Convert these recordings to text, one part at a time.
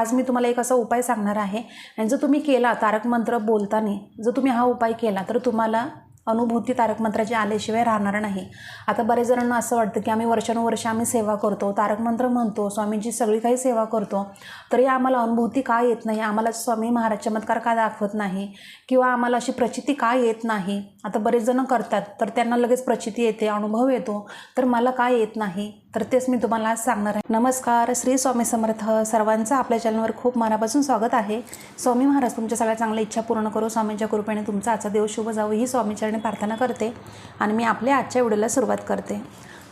आज मी तुम्हाला एक असा उपाय सांगणार आहे. आणि जर तुम्ही केला तारक मंत्र बोलताना जर तुम्ही हा उपाय केला तर तुम्हाला अनुभूती तारक मंत्राची आल्याशिवाय राहणार नाही. आता बरेच जणांना असं वाटतं की आम्ही वर्षानुवर्ष आम्ही सेवा करतो तारक मंत्र म्हणतो स्वामींची सगळी काही सेवा करतो. तरी आम्हाला अनुभूती का येत नाही? आम्हाला स्वामी महाराज चमत्कार का दाखवत नाही? किंवा आम्हाला अशी प्रचिती का येत नाही? आता बरेच जणं करतात तर त्यांना लगेच प्रचिती येते अनुभव येतो. तर मला काय येत नाही? तर तेच मी तुम्हाला आज सांगणार आहे. नमस्कार श्री स्वामी समर्थ सर्वांचं आपल्या चॅनलवर खूप मनापासून स्वागत आहे. स्वामी महाराज तुमच्या सगळ्या चांगल्या इच्छा पूर्ण करू. स्वामींच्या कृपेने तुमचा आजचा देव शुभ जावं. ही स्वामीचरणी प्रार्थना करते आणि मी आपल्या आजच्या व्हिडिओला सुरुवात करते.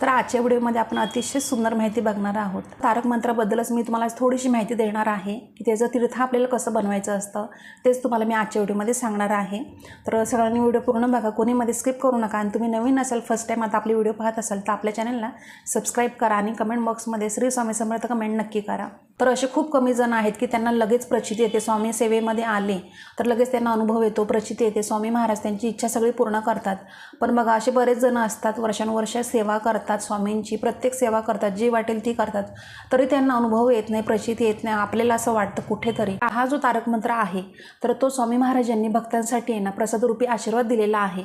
तर आजच्या व्हिडिओमध्ये आपण अतिशय सुंदर माहिती बघणार आहोत. तारक मंत्राबद्दलच मी तुम्हाला थोडीशी माहिती देणार आहे की त्याचं तीर्थ आपल्याला कसं बनवायचं असतं तेच तुम्हाला मी आजच्या व्हिडिओमध्ये सांगणार आहे. तर सगळ्यांनी व्हिडिओ पूर्ण बघा कोणीमध्ये स्किप करू नका आणि तुम्ही नवीन असाल फर्स्ट टाईम आता आपली व्हिडिओ पाहत असाल तर आपल्या चॅनलला सबस्क्राईब करा आणि कमेंट बॉक्समध्ये श्री स्वामी समर्थ कमेंट नक्की करा. तर असे खूप कमी जण आहेत की त्यांना लगेच प्रचिती येते स्वामी सेवेमध्ये आले तर लगेच त्यांना अनुभव येतो प्रचिती येते स्वामी महाराज त्यांची इच्छा सगळी पूर्ण करतात. पण बघा असे बरेच जण असतात वर्षानुवर्ष सेवा करतात. स्वामींची प्रत्येक सेवा करतात जी वाटेल ती करतात. तरी त्यांना अनुभव येत नाही प्रचिती येत नाही. आपल्याला असं वाटतं कुठेतरी. हा जो तारक मंत्र आहे तर तो स्वामी महाराज यांनी भक्तांसाठी आहे ना प्रसादरूपी आशीर्वाद दिलेला आहे.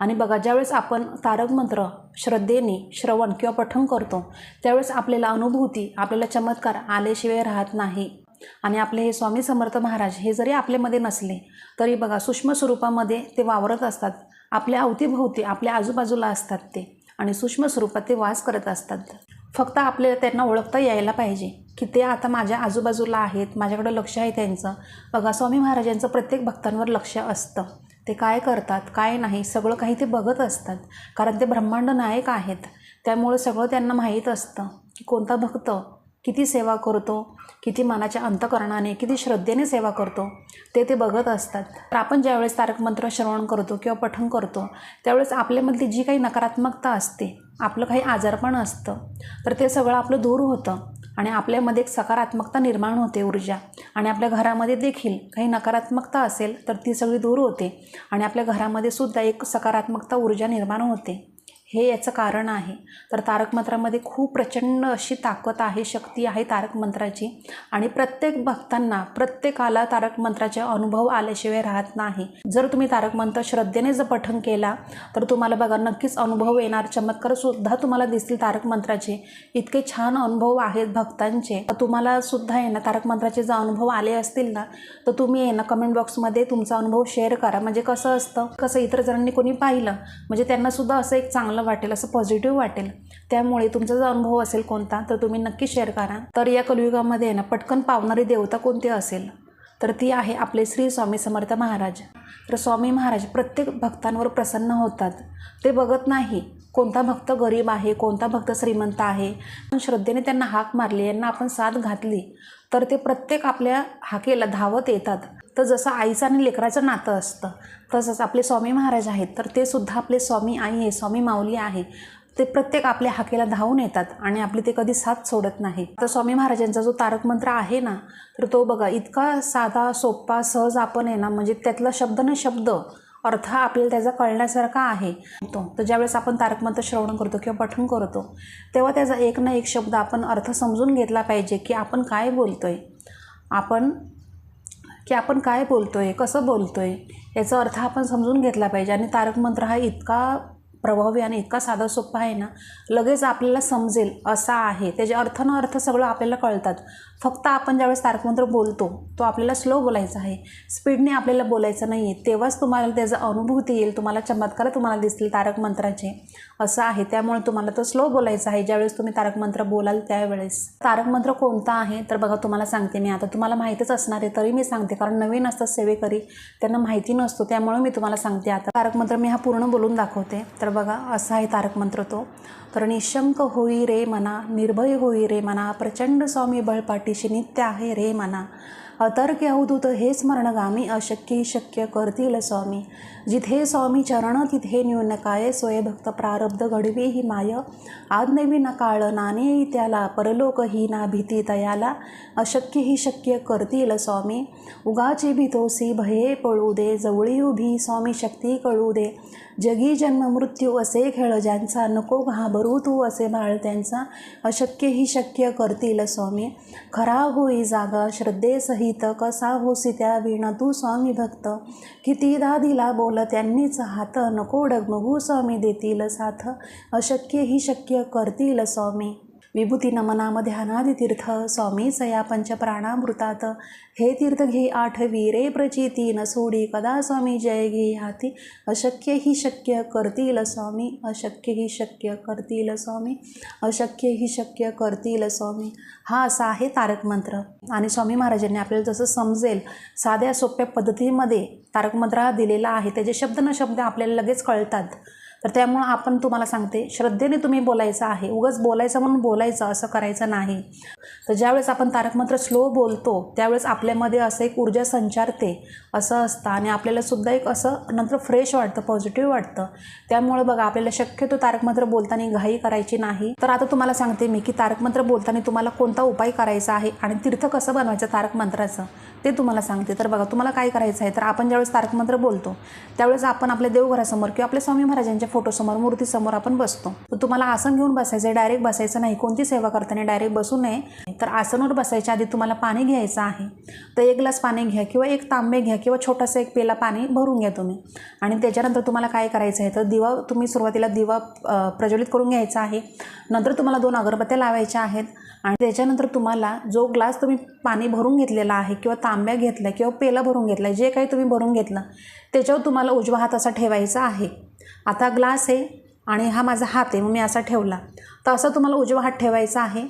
आणि बघा ज्यावेळेस आपण तारक मंत्र श्रद्धेने श्रवण किंवा पठण करतो त्यावेळेस आपल्याला अनुभूती आपल्याला चमत्कार आल्याशिवाय राहत नाही. आणि आपले हे स्वामी समर्थ महाराज हे जरी आपल्यामध्ये नसले तरी बघा सूक्ष्म स्वरूपामध्ये ते वावरत असतात. आपल्या अवतीभोवती आपल्या आजूबाजूला असतात ते. आणि सूक्ष्म स्वरूपात ते वास करत असतात. फक्त आपल्याला त्यांना ओळखता यायला पाहिजे की ते आता माझ्या आजूबाजूला आहेत माझ्याकडं लक्ष आहे त्यांचं. बघा स्वामी महाराजांचं प्रत्येक भक्तांवर लक्ष असतं. ते काय करतात काय नाही सगळं काही ते बघत असतात. कारण ते ब्रह्मांड नायक आहेत. त्यामुळे सगळं त्यांना माहीत असतं की कोणता भक्त किती सेवा करतो किती मनाच्या अंतकरणाने किती श्रद्धेने सेवा करतो ते ते बघत असतात. तर आपण ज्यावेळेस तारक मंत्र श्रवण करतो किंवा पठण करतो त्यावेळेस आपल्यामधली जी काही नकारात्मकता असते आपलं काही आजारपण असतं तर ते सगळं आपलं दूर होतं आणि आपल्यामध्ये एक सकारात्मकता निर्माण होते ऊर्जा. आणि आपल्या घरामध्ये देखील काही नकारात्मकता असेल तर ती सगळी दूर होते आणि आपल्या घरामध्ये सुद्धा एक सकारात्मकता ऊर्जा निर्माण होते. हे याचं कारण आहे. तर तारक मंत्रामध्ये खूप प्रचंड अशी ताकद आहे शक्ती आहे तारक मंत्राची. आणि प्रत्येक भक्तांना प्रत्येकाला तारक मंत्राचे अनुभव आल्याशिवाय राहत नाही. जर तुम्ही तारक मंत्र श्रद्धेने जर पठन केला तर तुम्हाला बघा नक्कीच अनुभव येणार. चमत्कारसुद्धा तुम्हाला दिसतील तारक मंत्राचे. इतके छान अनुभव आहेत भक्तांचे. तुम्हाला सुद्धा आहे ना तारक मंत्राचे जर अनुभव आले असतील ना तर तुम्ही आहे ना कमेंट बॉक्समध्ये तुमचा अनुभव शेअर करा. म्हणजे कसं असतं कसं इतर जणांनी कोणी पाहिलं म्हणजे त्यांनासुद्धा असं एक चांगलं वाटेल असं पॉझिटिव्ह वाटेल. त्यामुळे तुमचा जर अनुभव असेल कोणता तर तुम्ही नक्की शेअर करा. तर या कलियुगामध्ये ना पटकन पावणारी देवता कोणती असेल तर ती आहे आपले श्री स्वामी समर्थ महाराज. तर स्वामी महाराज प्रत्येक भक्तांवर प्रसन्न होतात. ते बघत नाही कोणता भक्त गरीब आहे कोणता भक्त श्रीमंत आहे? पण श्रद्धेने त्यांना हाक मारली यांना आपण साथ घातली तर ते प्रत्येक आपल्या हाकेला धावत येतात. तर जसं आईचं आणि लेकराचं नातं असतं तसंच आपले स्वामी महाराज आहेत तर ते सुद्धा आपले स्वामी आई आहे स्वामी माऊली आहे. ते प्रत्येक आपल्या हाकेला धावून येतात आणि आपली ते कधी साथ सोडत नाही. तर स्वामी महाराजांचा जो तारक मंत्र आहे ना तर तो बघा इतका साधा सोपा सहज आपण आहे ना म्हणजे त्यातला शब्द न शब्द अर्थ आपल्याला त्याचा कळण्यासारखा आहे. तो तर ज्यावेळेस आपण तारकमंत्र श्रवण करतो किंवा पठण करतो तेव्हा त्याचा एक ना एक शब्द आपण अर्थ समजून घेतला पाहिजे की आपण काय बोलतो आहे आपण की आपण काय बोलतो आहे कसं बोलतो आहे याचा अर्थ आपण समजून घेतला पाहिजे. आणि तारकमंत्र हा इतका प्रभावी आणि इतका साधा सोपा आहे ना लगेच आपल्याला समजेल असा आहे. त्याचे अर्थ न अर्थ सगळं आपल्याला कळतात. फक्त आपण ज्यावेळेस तारकमंत्र बोलतो तो आपल्याला स्लो बोलायचा आहे. स्पीडने आपल्याला बोलायचं नाही आहे तेव्हाच तुम्हाला त्याचा अनुभूती येईल तुम्हाला चमत्कार तुम्हाला दिसतील तारक मंत्राचे असं आहे. त्यामुळे तुम्हाला तो स्लो बोलायचा आहे. ज्यावेळेस तुम्ही तारकमंत्र बोलाल त्यावेळेस. तारकमंत्र कोणता आहे? तर बघा तुम्हाला सांगते मी आता. तुम्हाला माहीतच असणार आहे तरी मी सांगते. कारण नवीन असतात सेवेकरी त्यांना माहिती नसतो. त्यामुळे मी तुम्हाला सांगते आता. तारकमंत्र मी हा पूर्ण बोलून दाखवते. तर बघा असा आहे तारकमंत्र तो. तर निशंक होई रे मना निर्भय होई रे मना प्रचंड स्वामी बळपाठीशी नित्य आहे रे मना. अतर्क अवधूत हे स्मरणगामी अशक्य शक्य करतील स्वामी. जिथे स्वामी चरण तिथे न्यून काय सोय भक्त प्रारब्ध घडवी ही माय. आज्ञवी न काळ नाणे त्याला परलोक ही ना भीती तयाला. अशक्य ही शक्य करतील स्वामी. उगाची भीतोसी भये पळू दे जवळी उभी स्वामी शक्ती कळू दे. जगी जन्म मृत्यू असे खेळ ज्यांचा नको घाबरू तू असे बाळ त्यांचा. अशक्य ही शक्य करतील स्वामी. खरा होई जागा गीत कसा होसी त्या वीण तू स्वामी भक्त? कितीदा दिला बोल त्यांनीच हात नको डगमगू स्वामी देतील साथ. अशक्य ही शक्य करतील स्वामी. विभूती नमनाम ध्यानादि तीर्थ स्वामी सया पंचप्राणामृतात हे तीर्थ घे आठ वीरे प्रचिती न सोडी कदा स्वामी जय घे हाती अशक्य ही शक्य करतील स्वामी अशक्य ही शक्य करतील स्वामी अशक्य ही शक्य करतील स्वामी. हा असा आहे तारक मंत्र. आणि स्वामी महाराजांनी आपल्याला जसं समजेल साध्या सोप्या पद्धतीमध्ये तारक मंत्र हा दिलेला आहे. त्याचे शब्द न शब्द आपल्याला लगेच कळतात. तर त्यामुळं आपण तुम्हाला सांगते श्रद्धेने तुम्ही बोलायचं आहे. उगाच बोलायचं म्हणून बोलायचं असं करायचं नाही. तर ज्यावेळेस आपण तारकमंत्र स्लो बोलतो त्यावेळेस आपल्यामध्ये असं एक ऊर्जा संचारते असं असतं. आणि आपल्याला सुद्धा एक असं नंतर फ्रेश वाटतं पॉझिटिव्ह वाटतं. त्यामुळं बघा आपल्याला शक्यतो तारकमंत्र बोलताना घाई करायची नाही. तर आता तुम्हाला सांगते मी की तारकमंत्र बोलताना तुम्हाला कोणता उपाय करायचा आहे आणि तीर्थ कसं बनवायचं तारक मंत्राचं ते तुम्हाला सांगते. तर बघा तुम्हाला काय करायचं आहे? तर आपण ज्यावेळेस तारकमंत्र बोलतो त्यावेळेस आपण आपल्या देवघरासमोर किंवा आपल्या स्वामी महाराजांच्या फोटोसमोर मूर्तीसमोर आपण बसतो. तर तुम्हाला आसन घेऊन बसायचं आहे डायरेक्ट बसायचं नाही. कोणती सेवा करताना डायरेक्ट बसू नये. तर आसनवर बसायच्या आधी तुम्हाला पाणी घ्यायचं आहे. तर एक ग्लास पाणी घ्या किंवा एक तांबे घ्या किंवा छोटासा एक पेला पाणी भरून घ्या तुम्ही. आणि त्याच्यानंतर तुम्हाला काय करायचं आहे? तर दिवा तुम्ही सुरुवातीला दिवा प्रज्वलित करून घ्यायचा आहे. नंतर तुम्हाला दोन अगरबत्त्या लावायच्या आहेत. आणि त्याच्यानंतर तुम्हाला जो ग्लास तुम्ही पाणी भरून घेतलेला आहे किंवा तांब्या घेतला किंवा पेला भरून घेतला जे काही तुम्ही भरून घेतलं त्याच्यावर तुम्हाला उजवा हात असा ठेवायचा आहे. आता ग्लास आहे आणि हा माझा हात आहे मग मी असा ठेवला. तर असं तुम्हाला उजवा हात ठेवायचा आहे.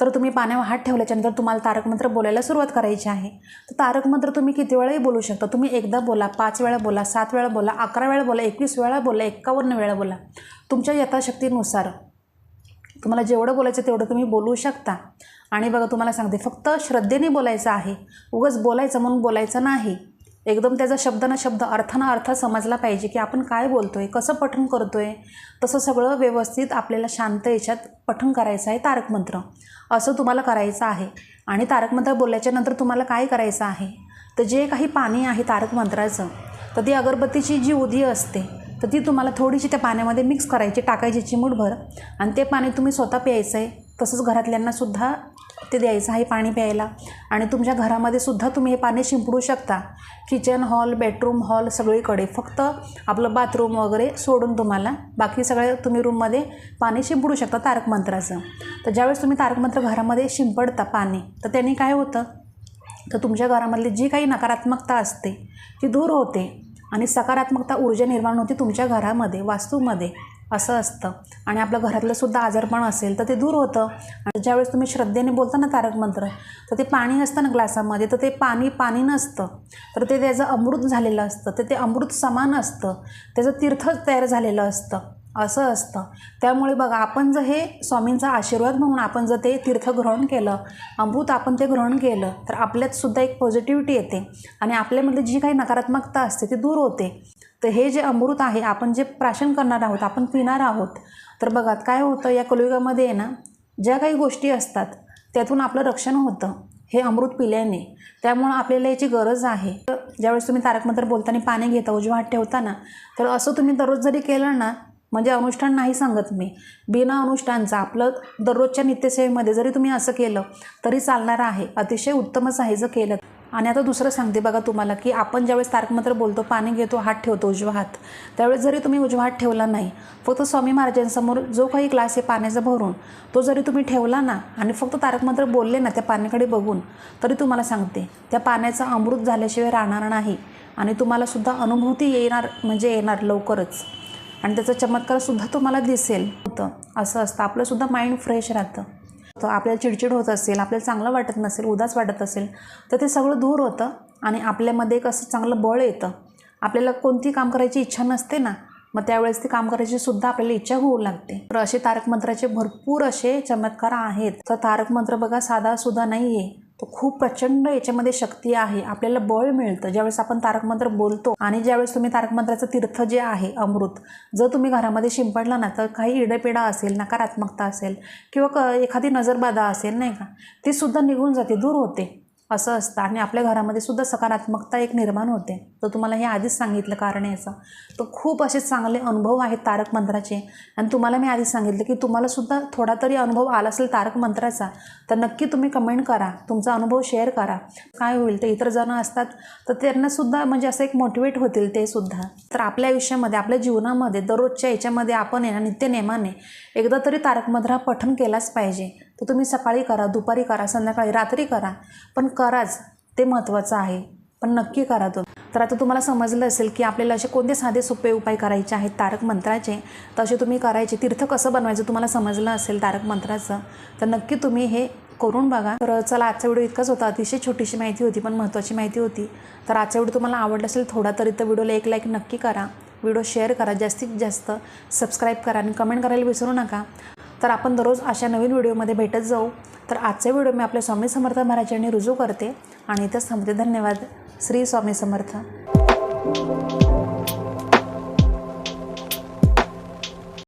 तर तुम्ही पाण्यावर हात ठेवल्याच्यानंतर तुम्हाला तारक मंत्र बोलायला सुरुवात करायची आहे. तर तारक मंत्र तुम्ही किती वेळाही बोलू शकता. तुम्ही एकदा बोला पाच वेळा बोला सात वेळा बोला अकरा वेळा बोला एकवीस वेळा बोला एक्कावन्न वेळा बोला. तुमच्या यथाशक्तीनुसार. तुम्हाला जेवढं बोलायचं तेवढं तुम्ही बोलू शकता. आणि बघा तुम्हाला सांगते फक्त श्रद्धेने बोलायचं आहे. उगाच बोलायचं म्हणून बोलायचं नाही. एकदम त्याचा शब्द ना शब्द अर्थानं अर्थ समजला पाहिजे की आपण काय बोलतो आहे कसं पठण आहे तसं सगळं व्यवस्थित आपल्याला शांत याच्यात पठण करायचं आहे तारकमंत्र. असं तुम्हाला करायचं आहे. आणि तारकमंत्र बोलल्याच्या नंतर तुम्हाला काय करायचं आहे? तर जे काही पाणी आहे तारक मंत्राचं तर ती अगरबत्तीची जी उदी असते तर ती तुम्हाला थोडीशी त्या पाण्यामध्ये मिक्स करायची टाकायची चिमूटभर. आणि ते पाणी तुम्ही स्वतः प्यायचं आहे तसंच घरातल्यांनासुद्धा ते द्यायचं आहे पाणी प्यायला. आणि तुमच्या घरामध्ये सुद्धा तुम्ही हे पाणी शिंपडू शकता. किचन हॉल बेडरूम हॉल सगळीकडे. फक्त आपलं बाथरूम वगैरे सोडून तुम्हाला बाकी सगळे तुम्ही रूममध्ये पाणी शिंपडू शकता तारकमंत्राचं तर ज्यावेळेस तुम्ही तारकमंत्र घरामध्ये शिंपडता पाणी तर त्याने काय होतं? तर तुमच्या घरामधली जी काही नकारात्मकता असते ती दूर होते. आणि सकारात्मकता ऊर्जा निर्माण होते तुमच्या घरामध्ये वास्तूमध्ये असं असतं. आणि आपल्या घरातलं सुद्धा आजारपण असेल तर ते दूर होतं. आणि ज्यावेळेस तुम्ही श्रद्धेने बोलता ना तारक मंत्र तर ते पाणी असतं ना ग्लासामध्ये तर ते पाणी पाणी नसतं. तर ते त्याचं अमृत झालेलं असतं तर ते अमृत समान असतं. त्याचं तीर्थ तयार झालेलं असतं. असं असतं. त्यामुळे बघा आपण जर हे स्वामींचा आशीर्वाद म्हणून आपण जर ते तीर्थ ग्रहण केलं अमृत आपण ते ग्रहण केलं तर आपल्यात सुद्धा एक पॉझिटिव्हिटी येते. आणि आपल्यामधली जी काही नकारात्मकता असते ती दूर होते. तर हे जे अमृत आहे आपण जे प्राशन करणार आहोत आपण पिणार आहोत तर बघा काय होतं या कलयुगामध्ये आहे ना ज्या काही गोष्टी असतात त्यातून आपलं रक्षण होतं हे अमृत पिल्याने. त्यामुळं आपल्याला याची गरज आहे. तर ज्यावेळेस तुम्ही तारक मंत्र बोलताना पाणी घेता उजवा हात ठेवताना तर असं तुम्ही दररोज जरी केलं ना म्हणजे अनुष्ठान नाही सांगत मी. बिना अनुष्ठानचं आपलं दररोजच्या नित्यसेवेमध्ये जरी तुम्ही असं केलं तरी चालणार आहे. अतिशय उत्तमच आहे जर केलं आणि आता दुसरं सांगते बघा तुम्हाला की आपण ज्यावेळेस तारकमंत्र बोलतो पाणी घेतो हात ठेवतो उजवा हात. त्यावेळेस जरी तुम्ही उजवा हात ठेवला नाही फक्त स्वामी महाराजांसमोर जो काही ग्लास आहे पाण्याचा भरून तो जरी तुम्ही ठेवला ना आणि फक्त तारकमंत्र बोलले ना त्या पाण्याकडे बघून तरी तुम्हाला सांगते त्या पाण्याचा अमृत झाल्याशिवाय राहणार नाही आणि तुम्हालासुद्धा अनुभूती येणार म्हणजे येणार लवकरच. आणि त्याचा चमत्कारसुद्धा तुम्हाला दिसेल. होतं. असं असतं. आपलंसुद्धा माइंड फ्रेश राहतं. तर आपल्याला चिडचिड होत असेल आपल्याला चांगलं वाटत नसेल उदास वाटत असेल तर ते सगळं दूर होतं आणि आपल्यामध्ये एक असं चांगलं बळ येतं. आपल्याला कोणती काम करायची इच्छा नसते ना मग त्यावेळेस ते काम करायची सुद्धा आपल्याला इच्छा होऊ लागते. तर असे तारक मंत्राचे भरपूर असे चमत्कार आहेत. तर तारक मंत्र बघा साधा सुद्धा नाही आहे तो खूप प्रचंड याच्यामध्ये शक्ती आहे. आपल्याला बळ मिळतं. ज्यावेळेस आपण तारक मंत्र बोलतो आणि ज्यावेळेस तुम्ही तारक मंत्राचं तीर्थ जे आहे अमृत जर तुम्ही घरामध्ये शिंपडलं ना तर काही इडपिडा असेल नकारात्मकता असेल किंवा क एखादी नजरबाधा असेल नाही का? ती सुद्धा निघून जाते दूर होते. असं असतं. आणि आपल्या घरामध्ये सुद्धा सकारात्मकता एक निर्माण होते. तर तुम्हाला हे आधीच सांगितलं कारण याचं तर खूप असे चांगले अनुभव आहेत तारक मंत्राचे. आणि तुम्हाला मी आधीच सांगितलं की तुम्हाला सुद्धा थोडा तरी अनुभव आला असेल तारक मंत्राचा तर नक्की तुम्ही कमेंट करा. तुमचा अनुभव शेअर करा. काय होईल? ते इतर जणं असतात तर त्यांनासुद्धा म्हणजे असं एक मोटिवेट होतील ते सुद्धा. तर आपल्या आयुष्यामध्ये आपल्या जीवनामध्ये दररोजच्या याच्यामध्ये आपण आहे ना नित्यनेमाने एकदा तरी तारक मंत्र पठण केलाच पाहिजे. तर तुम्ही सकाळी करा दुपारी करा संध्याकाळी रात्री करा. पण कराच ते महत्त्वाचं आहे. पण नक्की करा तो तर आता तुम्हाला समजलं असेल की आपल्याला असे कोणते साधे सोपे उपाय करायचे आहेत तारक मंत्राचे? तर असे तुम्ही करायचे. तीर्थ कसं बनवायचं तुम्हाला समजलं असेल तारक मंत्राचं तर नक्की तुम्ही हे करून बघा. तर चला आजचा व्हिडिओ इतकाच होता. अतिशय छोटीशी माहिती होती पण महत्त्वाची माहिती होती. तर आजचा व्हिडिओ तुम्हाला आवडला असेल थोडा तरी तर व्हिडिओला एक लाईक नक्की करा. व्हिडिओ शेअर करा जास्तीत जास्त. सबस्क्राईब करा आणि कमेंट करायला विसरू नका. तर आपण दररोज अशा नवीन व्हिडिओमध्ये भेटत जाऊ. तर आजचा व्हिडिओ मी आपल्या स्वामी समर्थ महाराजांनी रुजू करते. आणि इथंच थांबते. धन्यवाद. श्री स्वामी समर्थ.